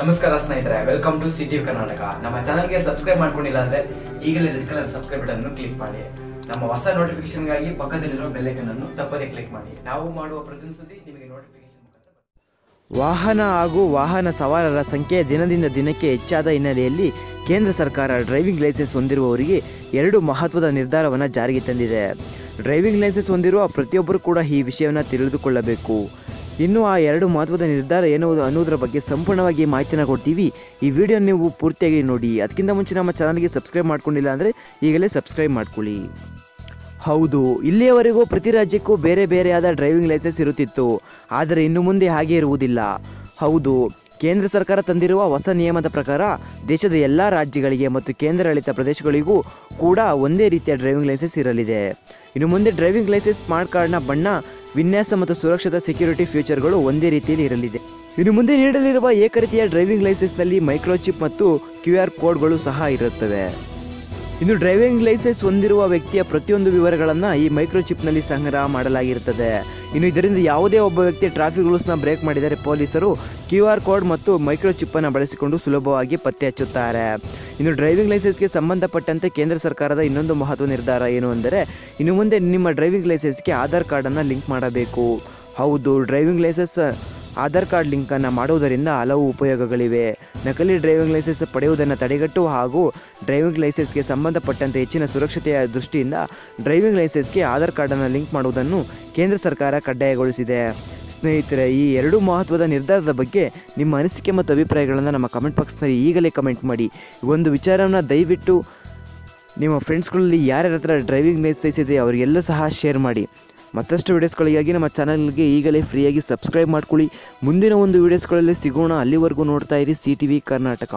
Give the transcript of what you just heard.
ನಮಸ್ಕಾರ ಸ್ನೇಹಿತರೆ welcome to city Karnataka ನಮ್ಮ ಚಾನಲ್ಗೆ ಸಬ್ಸ್ಕ್ರೈಬ್ ಮಾಡ್ಕೊಂಡಿಲ್ಲ ಅಂದ್ರೆ ಈಗಲೇ ರೆಡ್ ಕಲರ್ ಸಬ್ಸ್ಕ್ರೈಬ್ ಬಟನ್ ಅನ್ನು ಕ್ಲಿಕ್ ಮಾಡಿ. ನಮ್ಮ ಹೊಸ ನೋಟಿಫಿಕೇಶನ್ಗಾಗಿ ಪಕ್ಕದಲ್ಲಿರೋ ಬೆಲ್ಲೈಕನ್ ಅನ್ನು ತಪ್ಪದೇ ಕ್ಲಿಕ್ ಮಾಡಿ. ನಾವು ಮಾಡುವ ಪ್ರತಿ ಸುದ್ದಿ ನಿಮಗೆ ನೋಟಿಫಿಕೇಶನ್. ವಾಹನ ಹಾಗೂ ವಾಹನ ಸವಾರರ ಸಂಖ್ಯೆ ದಿನದಿಂದ ದಿನಕ್ಕೆ ಹೆಚ್ಚಾದ ಹಿನ್ನೆಲೆಯಲ್ಲಿ ಕೇಂದ್ರ ಸರ್ಕಾರ ಡ್ರೈವಿಂಗ್ ಲೈಸೆನ್ಸ್ ಹೊಂದಿರುವವರಿಗೆ ಎರಡು ಮಹತ್ವದ ನಿರ್ಧಾರವನ್ನು ಜಾರಿಗೆ ತಂದಿದೆ. ಡ್ರೈವಿಂಗ್ ಲೈಸೆನ್ಸ್ ಹೊಂದಿರುವ ಪ್ರತಿಯೊಬ್ಬರು ಕೂಡ ಈ ವಿಷಯವನ್ನು ತಿಳಿದುಕೊಳ್ಳಬೇಕು. ಇನ್ನು ಆ ಎರಡು ಮಹತ್ವದ ನಿರ್ಧಾರ ಏನು ಅನ್ನೋದರ ಬಗ್ಗೆ ಸಂಪೂರ್ಣವಾಗಿ ಮಾಹಿತಿನ ಕೊಡ್ತೀವಿ. ಈ ವಿಡಿಯೋ ನೀವು ಪೂರ್ತಿಯಾಗಿ ನೋಡಿ. ಅದಕ್ಕಿಂತ ಮುಂಚೆ ನಮ್ಮ ಚಾನಲ್ಗೆ ಸಬ್ಸ್ಕ್ರೈಬ್ ಮಾಡ್ಕೊಂಡಿಲ್ಲ ಅಂದರೆ ಈಗಲೇ ಸಬ್ಸ್ಕ್ರೈಬ್ ಮಾಡ್ಕೊಳ್ಳಿ. ಹೌದು, ಇಲ್ಲಿಯವರೆಗೂ ಪ್ರತಿ ರಾಜ್ಯಕ್ಕೂ ಬೇರೆ ಬೇರೆಯಾದ ಡ್ರೈವಿಂಗ್ ಲೈಸೆನ್ಸ್ ಇರುತ್ತಿತ್ತು. ಆದರೆ ಇನ್ನು ಮುಂದೆ ಹಾಗೆ ಇರುವುದಿಲ್ಲ. ಹೌದು, ಕೇಂದ್ರ ಸರ್ಕಾರ ತಂದಿರುವ ಹೊಸ ನಿಯಮದ ಪ್ರಕಾರ ದೇಶದ ಎಲ್ಲ ರಾಜ್ಯಗಳಿಗೆ ಮತ್ತು ಕೇಂದ್ರಾಡಳಿತ ಪ್ರದೇಶಗಳಿಗೂ ಕೂಡ ಒಂದೇ ರೀತಿಯ ಡ್ರೈವಿಂಗ್ ಲೈಸೆನ್ಸ್ ಇರಲಿದೆ. ಇನ್ನು ಮುಂದೆ ಡ್ರೈವಿಂಗ್ ಲೈಸೆನ್ಸ್ ಸ್ಮಾರ್ಟ್ ಕಾರ್ಡ್ನ ಬಣ್ಣ ವಿನ್ಯಾಸ ಮತ್ತು ಸುರಕ್ಷತಾ ಸೆಕ್ಯೂರಿಟಿ ಫ್ಯೂಚರ್ಗಳು ಒಂದೇ ರೀತಿಯಲ್ಲಿ ಇರಲಿದೆ. ಇನ್ನು ಮುಂದೆ ನೀಡಲಿರುವ ಏಕರೀತಿಯ ಡ್ರೈವಿಂಗ್ ಲೈಸೆನ್ಸ್ನಲ್ಲಿ ಮೈಕ್ರೋಚಿಪ್ ಮತ್ತು ಕ್ಯೂ ಆರ್ ಕೋಡ್ಗಳು ಸಹ ಇರುತ್ತವೆ. ಇನ್ನು ಡ್ರೈವಿಂಗ್ ಲೈಸೆನ್ಸ್ ಹೊಂದಿರುವ ವ್ಯಕ್ತಿಯ ಪ್ರತಿಯೊಂದು ವಿವರಗಳನ್ನು ಈ ಮೈಕ್ರೋಚಿಪ್ನಲ್ಲಿ ಸಂಗ್ರಹ ಮಾಡಲಾಗಿರುತ್ತದೆ. ಇನ್ನು ಇದರಿಂದ ಯಾವುದೇ ಒಬ್ಬ ವ್ಯಕ್ತಿ ಟ್ರಾಫಿಕ್ ರೂಲ್ಸ್ನ ಬ್ರೇಕ್ ಮಾಡಿದರೆ ಪೊಲೀಸರು ಕ್ಯೂ ಆರ್ ಕೋಡ್ ಮತ್ತು ಮೈಕ್ರೋಚಿಪ್ಪನ್ನು ಬಳಸಿಕೊಂಡು ಸುಲಭವಾಗಿ ಪತ್ತೆ ಹಚ್ಚುತ್ತಾರೆ. ಇನ್ನು ಡ್ರೈವಿಂಗ್ ಲೈಸೆನ್ಸ್ಗೆ ಸಂಬಂಧಪಟ್ಟಂತೆ ಕೇಂದ್ರ ಸರ್ಕಾರದ ಇನ್ನೊಂದು ಮಹತ್ವ ನಿರ್ಧಾರ ಏನು ಅಂದರೆ, ಇನ್ನು ಮುಂದೆ ನಿಮ್ಮ ಡ್ರೈವಿಂಗ್ ಲೈಸೆನ್ಸ್ಗೆ ಆಧಾರ್ ಕಾರ್ಡನ್ನು ಲಿಂಕ್ ಮಾಡಬೇಕು. ಹೌದು, ಡ್ರೈವಿಂಗ್ ಲೈಸೆನ್ಸ್ ಆಧಾರ್ ಕಾರ್ಡ್ ಲಿಂಕನ್ನು ಮಾಡುವುದರಿಂದ ಹಲವು ಉಪಯೋಗಗಳಿವೆ. ನಕಲಿ ಡ್ರೈವಿಂಗ್ ಲೈಸೆನ್ಸ್ ಪಡೆಯುವುದನ್ನು ತಡೆಗಟ್ಟುವ ಹಾಗೂ ಡ್ರೈವಿಂಗ್ ಲೈಸೆನ್ಸ್ಗೆ ಸಂಬಂಧಪಟ್ಟಂತೆ ಹೆಚ್ಚಿನ ಸುರಕ್ಷತೆಯ ದೃಷ್ಟಿಯಿಂದ ಡ್ರೈವಿಂಗ್ ಲೈಸೆನ್ಸ್ಗೆ ಆಧಾರ್ ಕಾರ್ಡನ್ನು ಲಿಂಕ್ ಮಾಡುವುದನ್ನು ಕೇಂದ್ರ ಸರ್ಕಾರ ಕಡ್ಡಾಯಗೊಳಿಸಿದೆ. ಸ್ನೇಹಿತರೆ, ಈ ಎರಡು ಮಹತ್ವದ ನಿರ್ಧಾರದ ಬಗ್ಗೆ ನಿಮ್ಮ ಅನಿಸಿಕೆ ಮತ್ತು ಅಭಿಪ್ರಾಯಗಳನ್ನು ನಮ್ಮ ಕಮೆಂಟ್ ಬಾಕ್ಸ್ನಲ್ಲಿ ಈಗಲೇ ಕಮೆಂಟ್ ಮಾಡಿ. ಒಂದು ವಿಚಾರವನ್ನು ದಯವಿಟ್ಟು ನಿಮ್ಮ ಫ್ರೆಂಡ್ಸ್ಗಳಲ್ಲಿ ಯಾರ್ಯಾರ ಹತ್ರ ಡ್ರೈವಿಂಗ್ ಲೈಸೆನ್ಸ್ ಇದೆ, ಅವರಿಗೆಲ್ಲ ಸಹ ಶೇರ್ ಮಾಡಿ. ಮತ್ತಷ್ಟು ವೀಡಿಯೋಸ್ಗಳಿಗಾಗಿ ನಮ್ಮ ಚಾನಲ್ಗೆ ಈಗಲೇ ಫ್ರೀಯಾಗಿ ಸಬ್ಸ್ಕ್ರೈಬ್ ಮಾಡ್ಕೊಳ್ಳಿ. ಮುಂದಿನ ಒಂದು ವೀಡಿಯೋಸ್ಗಳಲ್ಲಿ ಸಿಗೋಣ. ಅಲ್ಲಿವರೆಗೂ ನೋಡ್ತಾ ಇರಿ ಸಿ ಟಿ ವಿ ಕರ್ನಾಟಕ.